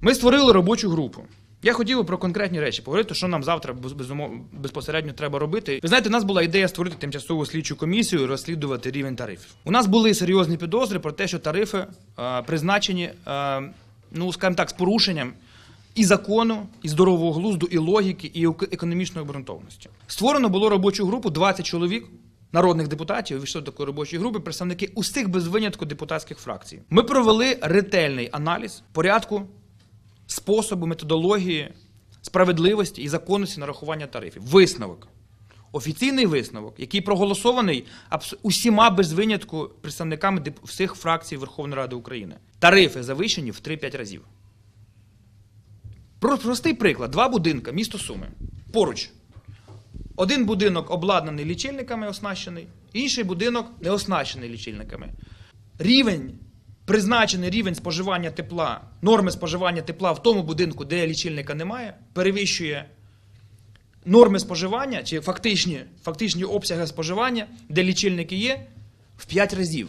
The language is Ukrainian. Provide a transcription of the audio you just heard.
Ми створили робочу групу. Я хотів би про конкретні речі поговорити, що нам завтра безпосередньо треба робити. Ви знаєте, у нас була ідея створити тимчасову слідчу комісію і розслідувати рівень тарифів. У нас були серйозні підозри про те, що тарифи е, призначені, е, ну скажімо так, з порушенням і закону, і здорового глузду, і логіки, і економічної обґрунтованості. Створено було робочу групу 20 чоловік. Народних депутатів вийшли до такої робочої групи представники усіх без винятку депутатських фракцій. Ми провели ретельний аналіз порядку способу, методології, справедливості і законності нарахування тарифів. Висновок. Офіційний висновок, який проголосований усіма без винятку представниками всіх фракцій Верховної Ради України. Тарифи завищені в 3-5 разів. Простий приклад: два будинка, місто Суми. Поруч. Один будинок обладнаний лічильниками, оснащений, інший будинок не оснащений лічильниками. Рівень, призначений рівень споживання тепла, норми споживання тепла в тому будинку, де лічильника немає, перевищує норми споживання чи фактичні, фактичні обсяги споживання, де лічильники є, в 5 разів.